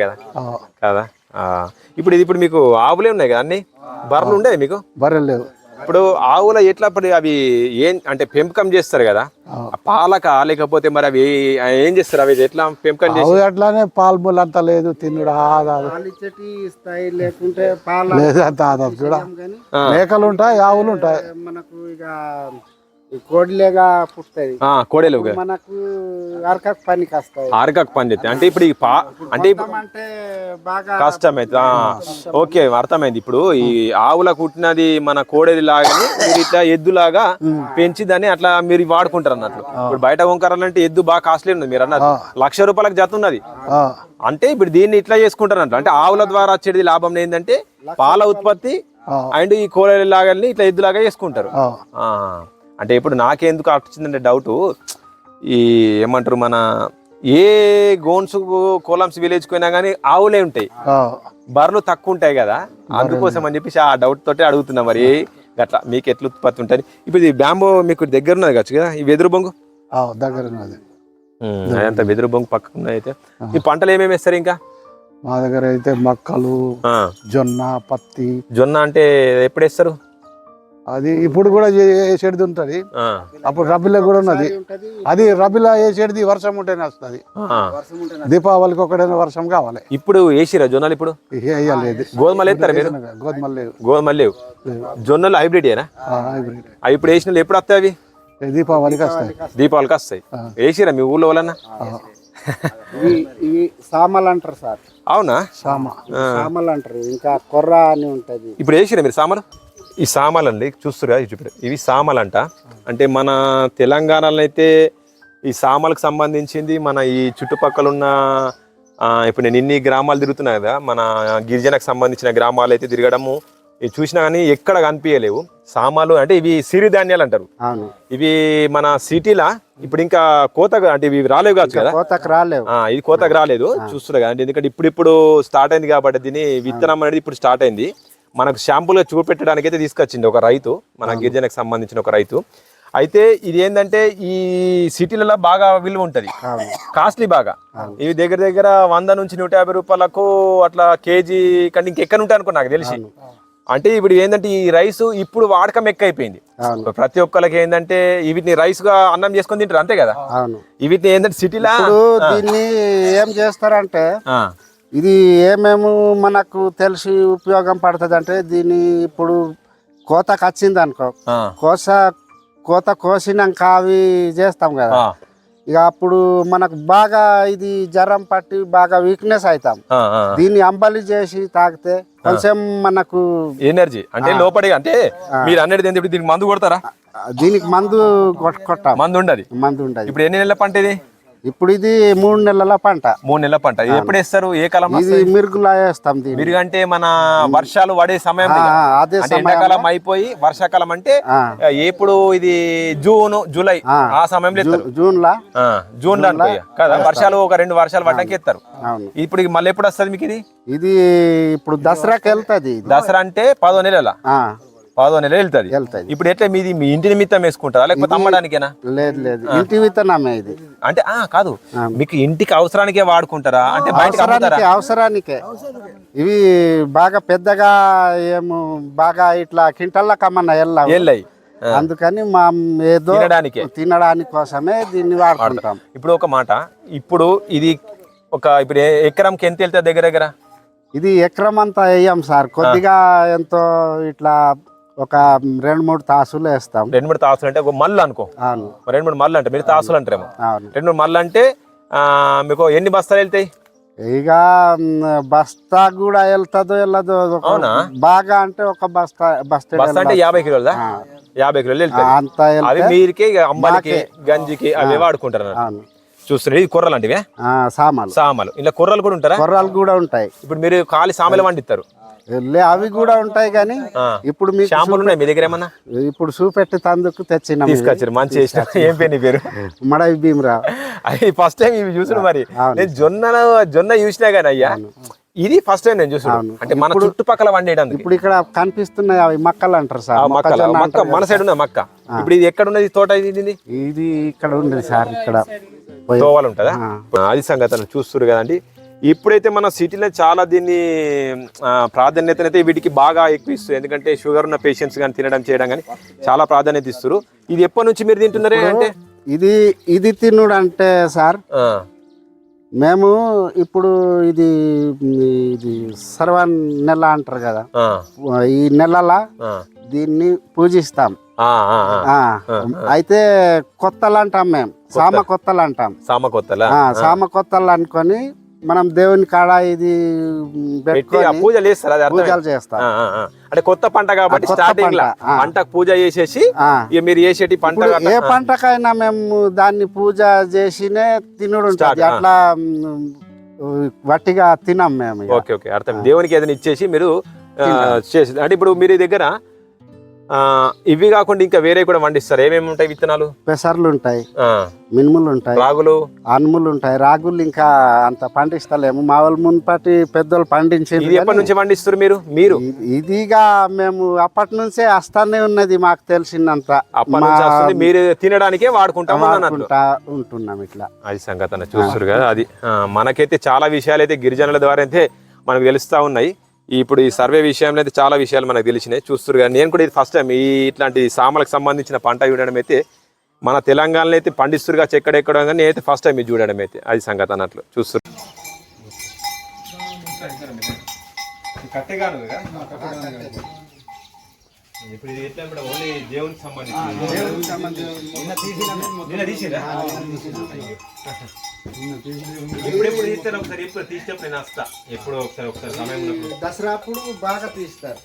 కదా? ఆ, కదా. ఇప్పుడు ఇది ఇప్పుడు మీకు ఆవులే ఉన్నాయి కదా అన్ని? బర్రెలు ఉండే మీకు? బర్రెలు లేవు. ఇప్పుడు ఆవుల ఎట్లా అవి ఏం అంటే పెంపకం చేస్తారు కదా? ఆ. ఆ పాలక లేకపోతే మరి అవి ఏం చేస్తారు? అవి ఎట్లా పెంపకం అట్లానే పాలు ముళ్ళు అంత లేదు తిన్నుడు స్థాయి లేకుంటే పాల. మేకలు ఉంటాయి ఆవులు ఉంటాయి. మనకు ఇక కోడిలేగా పుట్టాయి ఆ, కోడేలు మనకు అరకకు పనికి వస్తాయి పని చేస్తాయి అంటే ఇప్పుడు ఈ పా అంటే బాగా కష్టమైంది ఆ, ఓకే అర్థమైంది. ఇప్పుడు ఈ ఆవుల కుట్టినది మన కోడేది లాగానే మీరు ఇట్లా ఎద్దులాగా పెంచి దాన్ని అట్లా మీరు వాడుకుంటారు అన్నట్లు. ఇప్పుడు బయట వంకరాలంటే ఎద్దు బాగా కాస్ట్లీ ఉంది మీరు అన్నది లక్ష రూపాయలకు జత ఉన్నది. అంటే ఇప్పుడు దీన్ని ఇట్లా చేసుకుంటారు అన్నట్లు. అంటే ఆవుల ద్వారా వచ్చేది లాభం ఏంటంటే పాల ఉత్పత్తి. అండ్ ఈ కోడలి లాగాని ఇట్లా ఎద్దులాగా చేసుకుంటారు. అంటే ఇప్పుడు నాకెందుకు వచ్చిందంటే డౌట్ ఈ ఏమంటారు మన ఏ గోన్స్ కోలమ్స్ విలేజ్ పోయినా కానీ ఆవులే ఉంటాయి. బర్రెలు తక్కువ ఉంటాయి కదా అందుకోసం అని చెప్పేసి ఆ డౌట్ తోటే అడుగుతున్నా మరి. గట్లా మీకు ఎట్లా ఉత్పత్తి ఉంటుంది? ఇప్పుడు ఇది బ్యాంబో మీకు దగ్గర ఉన్నది కావచ్చు కదా ఈ వెదురు బొంగు? దగ్గర ఉన్నది. అదంతా వెదురు బొంగు పక్కన అయితే. ఈ పంటలు ఏమేమి వేస్తారు ఇంకా? మా దగ్గర అయితే మక్కలు జొన్న పత్తి. జొన్న అంటే ఎప్పుడు వేస్తారు? అది ఇప్పుడు కూడా వేసేది ఉంటుంది. అప్పుడు రబీలో కూడా ఉన్నది. అది రబీలో వేసేది వర్షం ఉంటేనే వస్తుంది. ఆ. దీపావళికి ఒకటైనా వర్షం కావాలి. ఇప్పుడు వేసిరా జొన్నలు ఇప్పుడు? వేయలేదు. గోధుమలు వేస్తారా మీరు? గోధుమలు లేవు. గోధుమలు లేవు. జొన్నలు హైబ్రిడ్ ఏనా ఆ, హైబ్రిడ్. అవి ఇప్పుడు వేసిన ఎప్పుడు వస్తాయి అవి? దీపావళికి వస్తాయి. దీపావళికి వస్తాయి. వేసిరా మీ ఊళ్ళో వాళ్ళన్నా? ఇవి సామలు అంటారు సార్. అవునా? సామ. సామలు అంటారు. ఇంకా కొర్ర అని ఉంటది. ఇప్పుడు వేసిరా మీరు సామాలు? ఈ సామాలు అండి చూస్తురా చూపిరా ఇవి సామాలు అంట అంటే మన తెలంగాణలో అయితే ఈ సామాలకు సంబంధించింది మన ఈ చుట్టుపక్కల ఉన్న ఇప్పుడు నేను ఇన్ని గ్రామాలు తిరుగుతున్నా కదా మన గిరిజనకు సంబంధించిన గ్రామాలు అయితే తిరగడము ఇవి చూసినా కానీ ఎక్కడ కనిపించలేవు సామాలు అంటే ఇవి సిరిధాన్యాలు అంటారు. ఇవి మన సిటీలా? ఇప్పుడు ఇంకా కోత అంటే ఇవి రాలేవు కావచ్చు కదా? కోతకు రాలేవు. ఆ, ఇది కోతకు రాలేదు. చూస్తున్నా కదా ఎందుకంటే ఇప్పుడు ఇప్పుడు స్టార్ట్ అయింది కాబట్టి దీని విత్తనం అనేది ఇప్పుడు స్టార్ట్ అయింది. మనకు షాంపుల్గా చూపెట్టడానికి అయితే తీసుకొచ్చింది ఒక రైతు మన గిరిజనకు సంబంధించిన ఒక రైతు. అయితే ఇది ఏంటంటే ఈ సిటీలలో బాగా విలువ ఉంటుంది. కాస్ట్లీ బాగా. ఇవి దగ్గర దగ్గర వంద నుంచి నూట యాభై రూపాయలకు అట్లా కేజీ కంటే ఇంకెక్కడ ఉంటాయి అనుకో నాకు తెలిసి. అంటే ఇప్పుడు ఏంటంటే ఈ రైస్ ఇప్పుడు వాడకం ఎక్కువైపోయింది. ప్రతి ఒక్కరికి ఏంటంటే వీటిని రైస్గా అన్నం చేసుకొని తింటారు అంతే కదా. వీటిని ఏంటంటే సిటీలా దీన్ని ఏం చేస్తారంటే ఇది ఏమేమి మనకు తెలిసి ఉపయోగం పడుతుంది అంటే దీన్ని ఇప్పుడు కోతకు వచ్చింది అనుకో కోస కోత కోసినాక అవి చేస్తాం కదా. ఇక అప్పుడు మనకు బాగా ఇది జ్వరం పట్టి బాగా వీక్నెస్ అవుతాం. దీన్ని అంబలి చేసి తాగితే కొంచెం మనకు ఎనర్జీ అంటే లోపడి అంటే మీరు ఇప్పుడు దీనికి మందు కొడతారా? దీనికి మందు కొట్- కొట్టాం. మందు ఉండదు మందు ఉండదు ఇప్పుడు ఎన్ని నెలల పంట ఇది? ఇప్పుడు ఇది మూడు నెలల పంట. మూడు నెలల పంట. ఎప్పుడు వేస్తారు? ఏ కాలం ఇది మిరుగులా వేస్తాం దీన్ని. మీరు అంటే మన వర్షాలు పడే సమయం అదే ఎండాకాలం అయిపోయి వర్షాకాలం అంటే. ఎప్పుడు ఇది జూన్ జూలై ఆ. సమయంలో జూన్ లా? జూన్లో. కదా? వర్షాలు ఒక రెండు వర్షాలు పడ్డానికి ఎత్తారు. అవును. ఇప్పుడు మళ్ళీ ఎప్పుడు వస్తుంది మీకు ఇది? ఇది ఇప్పుడు దసరాకి వెళ్తుంది దసరా అంటే పదో నెలల. పదో నెల వెళ్తుంది. వెళ్తది. ఇప్పుడు ఎట్లా మీది మీ ఇంటి నిమిత్తం వేసుకుంటారా? లేకపోతే అమ్మడానికేనా? లేదు లేదు. ఇంటి విత్తనమే ఇది. అంటే ఆ కాదు. మీకు ఇంటికి అవసరానికే వాడుకుంటారా? అంటే బయటకు అవసరానికి అవసరానికే. ఇవి బాగా పెద్దగా ఏమో బాగా ఇట్లా కింటల్లా కమ్మన్న వెళ్ళాం వెళ్ళాయి అందుకని మా ఏదో తినడానికే. తినడానికి కోసమే దీన్ని వాడుకుంటాం. ఇప్పుడు ఒక మాట. ఇప్పుడు ఇది ఒక ఇప్పుడు ఎకరంకి ఎంత వెళ్తుంది దగ్గర దగ్గర? ఇది ఎకరం అంతా వేయం సార్. కొద్దిగా ఎంతో ఇట్లా ఒక రెండు మూడు తాసులు వేస్తాం. రెండు మూడు తాసులు అంటే ఒక మల్లు అనుకో. అవును. రెండు మూడు మల్లు అంటే మీరు తాసులు అంటారేమో. అవును. రెండు మూడు మల్లు అంటే మీకు ఎన్ని బస్తాలు వెళ్తాయి? ఇక బస్తా కూడా వెళ్తుందో వెళ్ళదో అవునా? బాగా అంటే ఒక బస్తా బస్తా బస్తా అంటే యాభై కిలోలదా యాభై కిలోలు వెళ్తాయి. అంత అవి మీరికి అంబలికి గంజికి అవి వాడుకుంటారు చూస్తున్నారు ఇది కుర్రలు అంటే ఆ, సామాన్లు. సామాలు ఇలా కుర్రలు కూడా ఉంటారా? కొర్రలు కూడా ఉంటాయి. ఇప్పుడు మీరు ఖాళీ సామాలు వండిస్తారు. లే అవి కూడా ఉంటాయి కానీ. ఇప్పుడు మీకు షాంపూలు ఉన్నాయి మీ దగ్గర ఏమన్నా? ఇప్పుడు చూపెట్టి తందుకు తెచ్చినాం. తీసుకొచ్చారు మంచి ఏం పేరు నీ పేరు? మడవి భీమరావు అది ఫస్ట్ టైం ఇవి చూసిన మరి. నేను జొన్న జొన్న చూసినా కానీ అయ్యా ఇది ఫస్ట్ టైం నేను చూసాను. అంటే మన చుట్టుపక్కల వండేయడానికి. ఇప్పుడు ఇక్కడ కనిపిస్తున్నాయి అవి మక్కలు అంటారు సార్. మక్క మొక్కజొన్న మక్క మన సైడ్ ఉన్నది మక్క. ఇప్పుడు ఇది ఎక్కడ ఉన్నది? తోట ఇది ఇది? ఇక్కడ ఉంది సార్ ఇక్కడ తోవలు ఉంటుందా. అది సంగతి చూస్తున్నారు కదండి. ఇప్పుడైతే మన సిటీలో చాలా దీన్ని ప్రాధాన్యతనైతే వీటికి బాగా ఎక్కువ ఇస్తుంది. ఎందుకంటే షుగర్ ఉన్న పేషెంట్స్ కానీ తినడం చేయడం కానీ చాలా ప్రాధాన్యత ఇస్తారు ఇది ఎప్పటి నుంచి మీరు తింటున్నారే అంటే? ఇది ఇది తినుడు అంటే సార్ మేము ఇప్పుడు ఇది ఇది సర్వన్ నెల అంటారు కదా. ఈ నెలల దీన్ని పూజిస్తాం. అయితే కొత్తలు అంటాం మేము సామ కొత్తలు అంటాం సామ కొత్తలా? సామ కొత్తలు అనుకొని మనం దేవుని కాడ ఇది పూజలు చేస్తారు పూజలు చేస్తాం అంటే కొత్త పంట కాబట్టి స్టార్టింగ్ పంట, పూజ చేసేసి మీరు చేసేటి పంట ఏ పంటకైనా మేము దాన్ని పూజ చేసినే తినుడు. అట్లా వట్టిగా తినాం మేము. Okay okay. అర్థం దేవునికి ఏదైనా ఇచ్చేసి మీరు చేసి అంటే ఇప్పుడు మీరు దగ్గర ఇవి కాకుండా ఇంకా వేరే కూడా పండిస్తారు ఏమేమి ఉంటాయి విత్తనాలు? పెసర్లు ఉంటాయి మినుములు ఉంటాయి రాగులు? అనుములు ఉంటాయి రాగులు ఇంకా అంత పండిస్తలేము. మా వాళ్ళు మున్పటి పెద్దోళ్ళు పండించింది ఎప్పటి నుంచి పండిస్తారు మీరు? మీరు? ఇదిగా మేము అప్పటి నుంచే వస్తానే ఉన్నది మాకు తెలిసినంత. మీరు తినడానికే వాడుకుంటాము ఉంటున్నాం ఇట్లా. అది సంగతి చూస్తారు కదా అది. మనకైతే చాలా విషయాలు అయితే గిరిజనుల ద్వారా అయితే మనకు తెలుస్తా ఉన్నాయి. ఇప్పుడు ఈ సర్వే విషయంలో అయితే చాలా విషయాలు మనకు తెలిసినాయి. చూస్తారు కానీ నేను కూడా ఇది ఫస్ట్ టైం ఈ ఇట్లాంటి సామలకు సంబంధించిన పంట చూడడం అయితే మన తెలంగాణలో అయితే పండిస్తురుగా ఎక్కడెక్కడ కానీ నేనైతే ఫస్ట్ టైం ఇది చూడడం అయితే అది సంగతి అన్నట్లు. చూస్తారు ఇప్పుడు ఇది ఎట్లా ఓన్లీ దేవునికి సంబంధించి ఎప్పుడెప్పుడు తీస్తారు? ఒకసారి ఎప్పుడు తీసేటప్పుడు నేను వస్తా. ఎప్పుడు ఒకసారి ఒకసారి సమయం దసరా అప్పుడు బాగా తీస్తారు.